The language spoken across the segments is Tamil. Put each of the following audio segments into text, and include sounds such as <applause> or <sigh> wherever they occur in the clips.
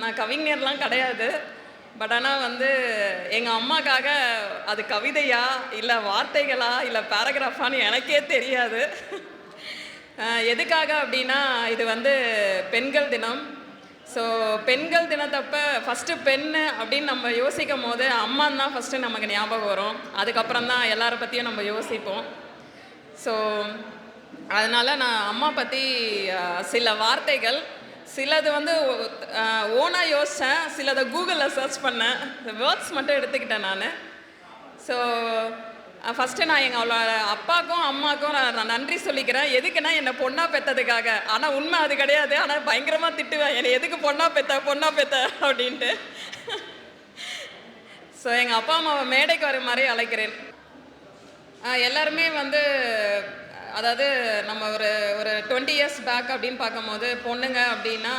நான் கவிஞர்லாம் கிடையாது. பட் ஆனால் வந்து எங்கள் அம்மாக்காக அது கவிதையா இல்லை வார்த்தைகளா இல்லை பேராகிராஃபான்னு எனக்கே தெரியாது. எதுக்காக அப்படின்னா இது வந்து பெண்கள் தினம். ஸோ பெண்கள் தினத்தப்ப ஃபஸ்ட்டு பெண்ணு அப்படின்னு நம்ம யோசிக்கும் போது அம்மான் தான் ஃபஸ்ட்டு நமக்கு ஞாபகம் வரும். அதுக்கப்புறம் தான் எல்லாரை பற்றியும் நம்ம யோசிப்போம். ஸோ அதனால் நான் அம்மா பற்றி சில வார்த்தைகள் சிலது வந்து ஓனாக யோசித்தேன் சிலதை கூகுளில் சர்ச் பண்ணேன். இந்த வேர்ட்ஸ் மட்டும் எடுத்துக்கிட்டேன் நான். ஸோ ஃபஸ்ட்டு நான் எங்கள் அவளோட அப்பாவுக்கும் அம்மாவுக்கும் நான் நான் நன்றி சொல்லிக்கிறேன். எதுக்குன்னா என்னை பொண்ணாக பெற்றதுக்காக ஆனால் உண்மை அது கிடையாது. ஆனால் பயங்கரமாக திட்டுவேன். என்னை எதுக்கு பொண்ணாக பெத்த பொண்ணாக பெத்த அப்படின்ட்டு. ஸோ எங்கள் அப்பா அம்மாவை மேடைக்கு வர மாதிரி அழைக்கிறேன். எல்லாருமே வந்து அதாவது நம்ம ஒரு ஒரு டுவெண்ட்டி இயர்ஸ் பேக் அப்படின்னு பார்க்கும்போது பொண்ணுங்க அப்படின்னா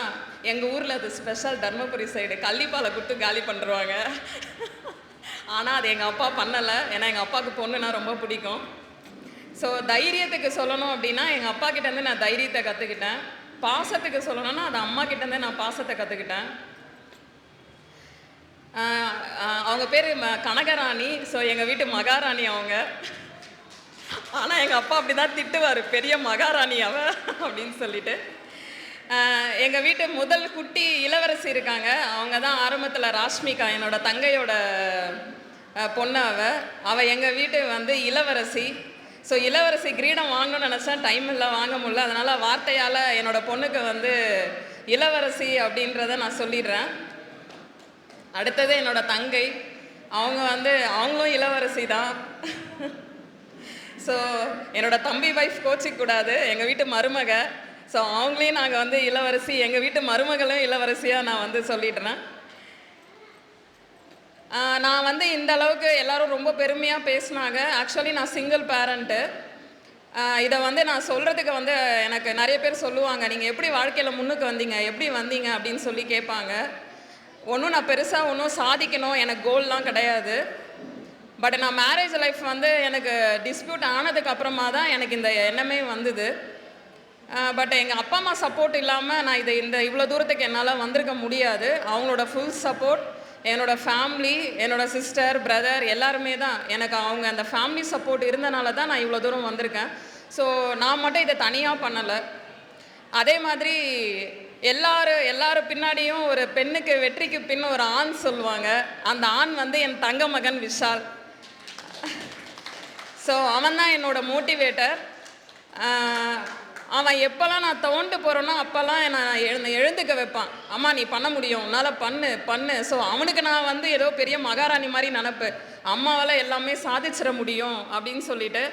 எங்கள் ஊரில் அது ஸ்பெஷல் தர்மபுரி சைடு கள்ளிப்பாலை கொடுத்து காலி பண்ணுருவாங்க. ஆனால் அது எங்கள் அப்பா பண்ணலை. ஏன்னா எங்கள் அப்பாவுக்கு பொண்ணுனா ரொம்ப பிடிக்கும். ஸோ தைரியத்துக்கு சொல்லணும் அப்படின்னா எங்கள் அப்பா கிட்டேருந்து நான் தைரியத்தை கற்றுக்கிட்டேன் பாசத்துக்கு சொல்லணும்னா அது அம்மா கிட்டேருந்து நான் பாசத்தை கற்றுக்கிட்டேன் அவங்க பேர் ம கனகராணி. ஸோ எங்கள் வீட்டு மகாராணி அவங்க. ஆனால் எங்கள் அப்பா அப்படி தான் திட்டுவார். பெரிய மகாராணி அவ அப்படின்னு சொல்லிட்டு. எங்கள் வீட்டு முதல் குட்டி இளவரசி இருக்காங்க. அவங்க தான் ஆரம்பத்தில் ராஷ்மிகா என்னோட தங்கையோட பொண்ணு அவ. அவள் எங்கள் வீட்டு வந்து இளவரசி. ஸோ இளவரசி கிரீடம் வாங்கணும்னு நினச்சா டைம் இல்லை வாங்க முடியல. அதனால் வார்த்தையால் என்னோட பொண்ணுக்கு வந்து இளவரசி அப்படின்றத நான் சொல்லிடுறேன். அடுத்தது என்னோட தங்கை. அவங்க வந்து அவங்களும் இளவரசி தான் ஸோ என்னோட தம்பி வைஃப் கோச்சிக்க கூடாது. எங்கள் வீட்டு மருமக. ஸோ அவங்களையும் நாங்கள் வந்து இளவரசி எங்கள் வீட்டு மருமகளும் இளவரசியாக நான் வந்து சொல்லிடுறேன். நான் வந்து இந்த அளவுக்கு எல்லாரும் ரொம்ப பெருமையாக பேசினாங்க. ஆக்சுவலி நான் சிங்கிள் பேரண்ட்டு இதை வந்து நான் சொல்கிறதுக்கு வந்து எனக்கு நிறைய பேர் சொல்லுவாங்க நீங்கள் எப்படி வாழ்க்கையில் முன்னுக்கு வந்தீங்க? எப்படி வந்தீங்க? அப்படின்னு சொல்லி கேட்பாங்க. ஒன்றும் நான் பெருசாக ஒன்றும் சாதிக்கணும் எனக்கு கோல்லாம் கிடையாது. பட் நான் மேரேஜ் லைஃப் வந்து எனக்கு டிஸ்பியூட் ஆனதுக்கு அப்புறமா தான் எனக்கு இந்த எண்ணமே வந்தது. பட் எங்கள் அப்பா அம்மா சப்போர்ட் இல்லாமல் நான் இதை இந்த இவ்வளோ தூரத்துக்கு என்னால் வந்திருக்க முடியாது. அவங்களோட ஃபுல் சப்போர்ட் என்னோட ஃபேமிலி என்னோட சிஸ்டர் பிரதர் எல்லாருமே தான். எனக்கு அவங்க அந்த ஃபேமிலி சப்போர்ட் இருந்தனால தான் நான் இவ்வளோ தூரம் வந்திருக்கேன். ஸோ நான் மட்டும் இதை தனியாக பண்ணலை. அதே மாதிரி எல்லாரும் எல்லாரும் பின்னாடியும் ஒரு பெண்ணுக்கு வெற்றிக்கு பின் ஒரு ஆண் சொல்லுவாங்க. அந்த ஆண் வந்து என் தங்க மகன் விஷால். ஸோ அவன் தான் என்னோட மோட்டிவேட்டர் அவன் எப்போல்லாம் நான் தோண்டு போகிறேனோ அப்போல்லாம் நான் எழுந்து எழுந்துக்க வைப்பான். அம்மா நீ பண்ண முடியும். உன்னால் பண்ணு பண்ணு. ஸோ அவனுக்கு நான் வந்து ஏதோ பெரிய மகாராணி மாதிரி நினப்பு. அம்மாவால் எல்லாமே சாதிச்சிட முடியும். அப்படின்னு சொல்லிட்டு.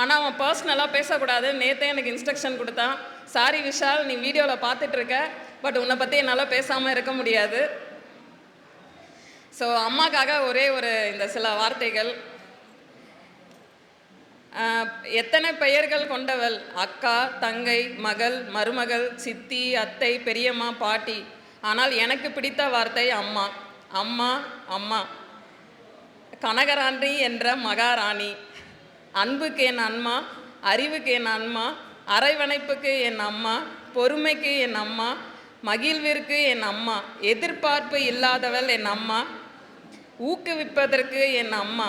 ஆனால் அவன் பர்சனலாக பேசக்கூடாது. நேற்றே எனக்கு இன்ஸ்ட்ரக்ஷன் கொடுத்தான். சாரி விஷால் நீ வீடியோவில் பார்த்துட்ருக்க பட் உன்னை பற்றி என்னால் பேசாமல் இருக்க முடியாது. ஸோ அம்மாக்காக ஒரே ஒரு இந்த சில வார்த்தைகள். எத்தனை பெயர்கள் கொண்டவள்? அக்கா தங்கை மகள் மருமகள் சித்தி அத்தை பெரியம்மா பாட்டி. ஆனால் எனக்கு பிடித்த வார்த்தை அம்மா. அம்மா அம்மா. கனகராணி என்ற மகாராணி. அன்புக்கு என் அம்மா அறிவுக்கு என் அம்மா அரைவணைப்புக்கு என் அம்மா பொறுமைக்கு என் அம்மா மகிழ்விற்கு என் அம்மா எதிர்பார்ப்பு இல்லாதவள் என் அம்மா ஊக்குவிப்பதற்கு என் அம்மா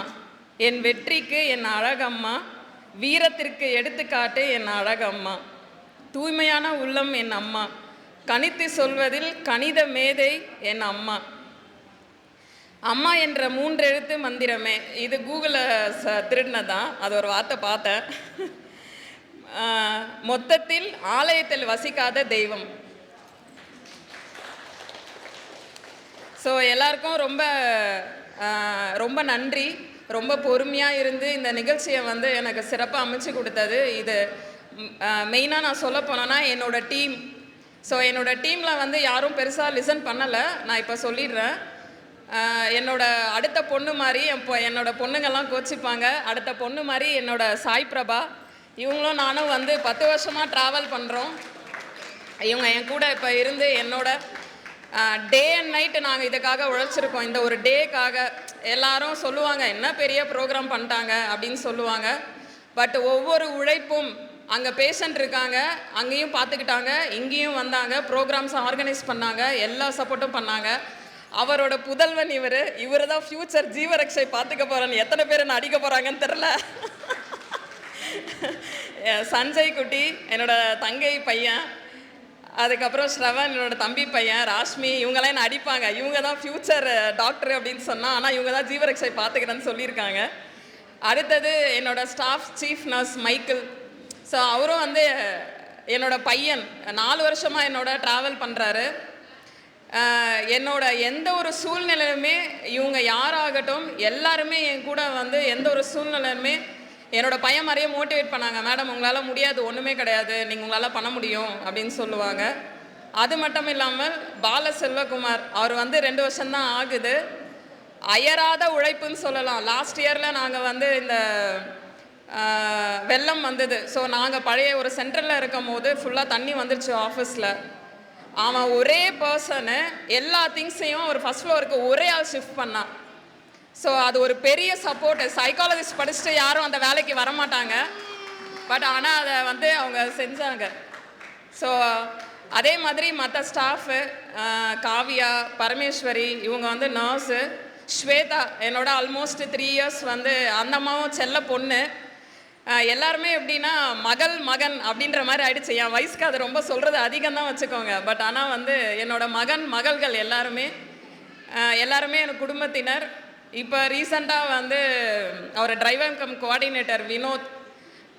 என் வெற்றிக்கு என் அழகம்மா வீரத்திற்கு எடுத்துக்காட்டு என் அழகம்மா. தூய்மையான உள்ளம் என் அம்மா. கணித்து சொல்வதில் கணித மேதை என் அம்மா. அம்மா என்ற மூன்று எழுத்து மந்திரமே. இது கூகுளில் ச திருடினதான் அது ஒரு வார்த்தை பார்த்தேன். மொத்தத்தில் ஆலயத்தில் வசிக்காத தெய்வம். ஸோ எல்லாருக்கும் ரொம்ப ரொம்ப நன்றி. ரொம்ப பொறுமையாக இருந்து இந்த நிகழ்ச்சியை வந்து எனக்கு சிறப்பாக அமைச்சு கொடுத்தது. இது மெயினாக நான் சொல்ல போனேன்னா என்னோட டீம். ஸோ என்னோட டீமில் வந்து யாரும் பெருசாக லிசன் பண்ணலை. நான் இப்போ சொல்லிடுறேன். என்னோடய என்னோட அடுத்த பொண்ணு மாதிரி என் பொ- என்னோட பொண்ணுங்கெல்லாம் கோச்சிப்பாங்க. அடுத்த பொண்ணு மாதிரி என்னோட சாய் பிரபா. இவங்களும் நானும் வந்து பத்து வருஷமாக ட்ராவல் பண்ணுறோம் இவங்க என் கூட இப்போ இருந்து என்னோட டே அண்ட் நைட்டு நாங்கள் இதுக்காக உழைச்சிருக்கோம். இந்த ஒரு டேக்காக எல்லாரும் சொல்லுவாங்க என்ன பெரிய ப்ரோக்ராம் பண்ணிட்டாங்க? அப்படின்னு சொல்லுவாங்க. பட் ஒவ்வொரு உழைப்பும் அங்கே பேஷண்ட் இருக்காங்க அங்கேயும் பார்த்துக்கிட்டாங்க இங்கேயும் வந்தாங்க ப்ரோக்ராம்ஸ் ஆர்கனைஸ் பண்ணாங்க எல்லா சப்போர்ட்டும் பண்ணாங்க. அவரோட புதல்வன் இவர். இவர் தான் ஃப்யூச்சர் ஜீவரக்ஷை பார்த்துக்க போகிறேன்னு எத்தனை பேர் என்ன அடிக்க போகிறாங்கன்னு தெரில <laughs> சஞ்சய் குட்டி என்னோட தங்கை பையன். அதுக்கப்புறம் ஸ்ரவன் என்னோட தம்பி பையன் ராஷ்மி இவங்கெல்லாம் என்ன அடிப்பாங்க? இவங்க தான் ஃப்யூச்சர் டாக்டர் அப்படின்னு சொன்னால் ஆனால் இவங்க தான் ஜீவரக்ஷை பார்த்துக்கிறேன்னு சொல்லியிருக்காங்க. அடுத்தது என்னோட staff chief nurse Michael so அவரும் வந்து என்னோட பையன். நாலு வருஷமாக என்னோட ட்ராவல் பண்ணுறாரு என்னோட எந்த ஒரு சூழ்நிலையுமே இவங்க யாராகட்டும் எல்லாருமே என் கூட வந்து எந்த ஒரு சூழ்நிலையுமே என்னோட பையன் மாதிரியே மோட்டிவேட் பண்ணாங்க. மேடம் உங்களால் முடியாது ஒன்றுமே கிடையாது. நீங்கள் உங்களால் பண்ண முடியும் அப்படின்னு சொல்லுவாங்க. அது மட்டும் இல்லாமல் பால செல்வகுமார் அவர் வந்து ரெண்டு வருஷம்தான் ஆகுது. அயராத உழைப்புன்னு சொல்லலாம். லாஸ்ட் இயரில் நாங்கள் வந்து இந்த வெள்ளம் வந்தது. ஸோ நாங்கள் பழைய ஒரு சென்டரில் இருக்கும் போது ஃபுல்லாக தண்ணி வந்துருச்சு ஆஃபீஸில் அவன் ஒரே பர்சனு எல்லா திங்ஸையும் ஒரு ஃபஸ்ட் ஃப்ளோருக்கு ஒரே ஆள் ஷிஃப்ட் பண்ணான். ஸோ அது ஒரு பெரிய சப்போர்ட் சைக்காலஜிஸ்ட் படிச்சுட்டு யாரும் அந்த வேலைக்கு வர மாட்டாங்க பட் ஆனால் அதை வந்து அவங்க செஞ்சாங்க. ஸோ அதே மாதிரி மற்ற ஸ்டாஃபு காவியா பரமேஸ்வரி இவங்க வந்து நர்ஸு ஸ்வேதா என்னோட ஆல்மோஸ்ட் த்ரீ இயர்ஸ் வந்து அந்த அம்மாவும் செல்ல பொண்ணு. எல்லாருமே எப்படின்னா மகள் மகன் அப்படின்ற மாதிரி ஆயிடுச்சு. என் வயசுக்கு அது ரொம்ப சொல்கிறது அதிகம் தான் வச்சுக்கோங்க. பட் ஆனால் வந்து என்னோட மகன் மகள்கள் எல்லாருமே எல்லாருமே என் குடும்பத்தினர். இப்போ ரீசண்டாக வந்து அவர் டிரைவர் கம் கோஆர்டினேட்டர் வினோத்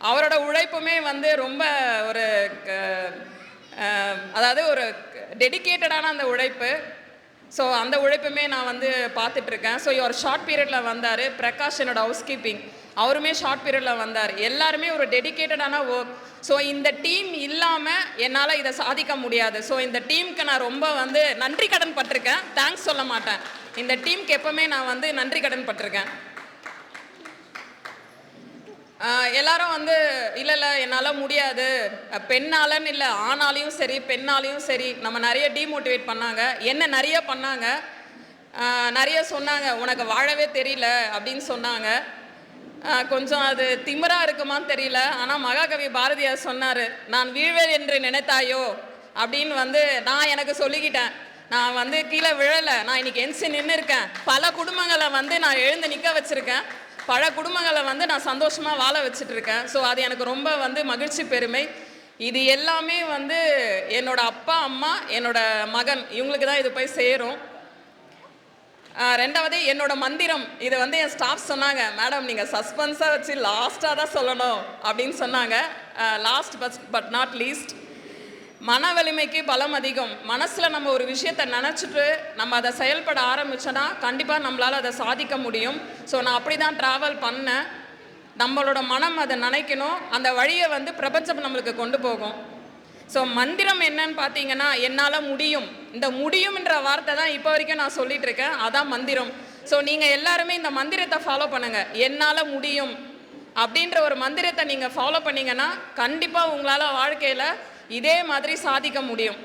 அவரோட உழைப்புமே வந்து ரொம்ப ஒரு க- அதாவது ஒரு டெடிகேட்டடான அந்த உழைப்பு. ஸோ அந்த உழைப்புமே நான் வந்து பார்த்துட்ருக்கேன் ஸோ ஒரு ஷார்ட் பீரியடில் வந்தார். பிரகாஷ் என்னோட ஹவுஸ் கீப்பிங் அவருமே ஷார்ட் பீரியடில் வந்தார். எல்லாருமே ஒரு டெடிகேட்டடான ஒர்க் ஸோ இந்த டீம் இல்லாமல் என்னால் இதை சாதிக்க முடியாது. ஸோ இந்த டீமுக்கு நான் ரொம்ப வந்து நன்றி கடன் பட்டிருக்கேன். தேங்க்ஸ் சொல்ல மாட்டேன். இந்த டீமுக்கு எப்போவுமே நான் வந்து நன்றி கடன் பட்டிருக்கேன். எல்லாரும் வந்து இல்லை இல்லை என்னால் முடியாது. பெண்ணாலன்னு இல்லை ஆணாலையும் சரி பெண்ணாலையும் சரி நம்ம நிறைய டீமோட்டிவேட் பண்ணாங்க. என்ன நிறைய பண்ணாங்க? நிறைய சொன்னாங்க. உனக்கு வாழவே தெரியல அப்படின்னு சொன்னாங்க. கொஞ்சம் அது திமிரா இருக்குமான்னு தெரியல. ஆனால் மகாகவி பாரதியார் சொன்னார் நான் வீழ்வேன் என்று நினைத்தாயோ? அப்படின்னு வந்து நான் எனக்கு சொல்லிக்கிட்டேன். நான் வந்து கீழே விழலை. நான் இன்னைக்கு எந்திச்சு நின்று இருக்கேன். பல குடும்பங்களை வந்து நான் எழுந்து நிற்க வச்சுருக்கேன். பல குடும்பங்களை வந்து நான் சந்தோஷமாக வாழ வச்சிட்ருக்கேன். ஸோ அது எனக்கு ரொம்ப வந்து மகிழ்ச்சி பெருமை. இது எல்லாமே வந்து என்னோட அப்பா அம்மா என்னோட மகன் இவங்களுக்கு தான் இது போய் சேரும். ரெண்டாவது என்னோட மந்திரம். இதை வந்து என் ஸ்டாஃப் சொன்னாங்க மேடம் நீங்கள் சஸ்பென்ஸாக வச்சு லாஸ்ட்டாக தான் சொல்லணும் அப்படின்னு சொன்னாங்க. Last but but not least மன வலிமைக்கு பலம் அதிகம். மனசில் நம்ம ஒரு விஷயத்தை நினச்சிட்டு நம்ம அதை செயல்பட ஆரம்பிச்சோன்னா கண்டிப்பாக நம்மளால் அதை சாதிக்க முடியும். ஸோ நான் அப்படி தான் ட்ராவல் பண்ணேன். நம்மளோட மனம் அதை நினைக்கணும். அந்த வழியை வந்து பிரபஞ்சம் நம்மளுக்கு கொண்டு போகும். ஸோ மந்திரம் என்னன்னு பார்த்தீங்கன்னா என்னால் முடியும். இந்த முடியும்ன்ற வார்த்தை தான் இப்போ வரைக்கும் நான் சொல்லிட்டு இருக்கேன். அதான் மந்திரம். ஸோ நீங்கள் எல்லாருமே இந்த மந்திரத்தை ஃபாலோ பண்ணுங்கள் என்னால் முடியும். அப்படின்ற ஒரு மந்திரத்தை நீங்கள் ஃபாலோ பண்ணிங்கன்னா கண்டிப்பாக உங்களால் வாழ்க்கையில் இதே மாதிரி சாதிக்க முடியும்.